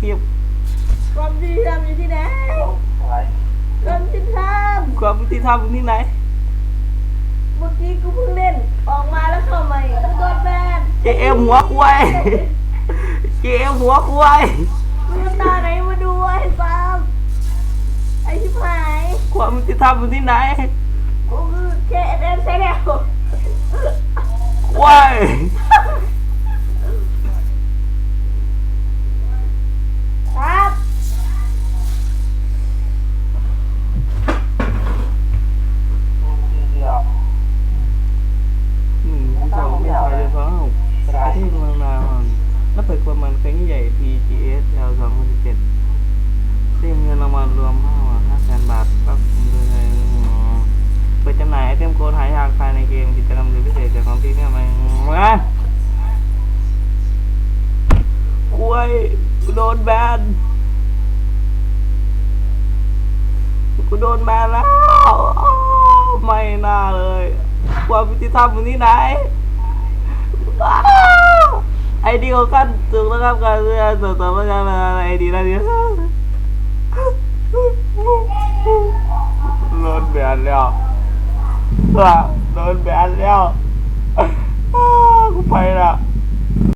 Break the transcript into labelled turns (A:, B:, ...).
A: เงียบ
B: ความยุติธรรมอยู่ที่ไหน
C: หาย
B: ความยุติธรรม
A: ความยุติธรรมอยู่ที่ไหน
B: เมื่อกี้กูเพิ่งเล่น ออกมาแล้วเข้าใหม่กูโดนแบน
A: เจเอ็มหัวควายเจเอ็มหัวควาย
B: มึงตาไหนมาดูไอ้ฟาร์มไอ้ชิบหาย
A: ความยุติธรรมอยู่ที่ไหน
B: กูคือแค่เอ็นใช่แล้ว
A: ควายำหน่ายอเทมโค้ดหายากภายในเกมกิจกรรมหรือพิเศษจากของพี่เนี่ยมามาคุยกูโดนแบนกูโดนแบนแล้วไม่น่าเลยความยุติธรรมอยู่ที่ไหนไอเดียของกันถูกแล้วครับการเรียนต่อต่อมาการไอดีนะเนี่ย อะโดนแบนแล้วอ้าวกูไปละ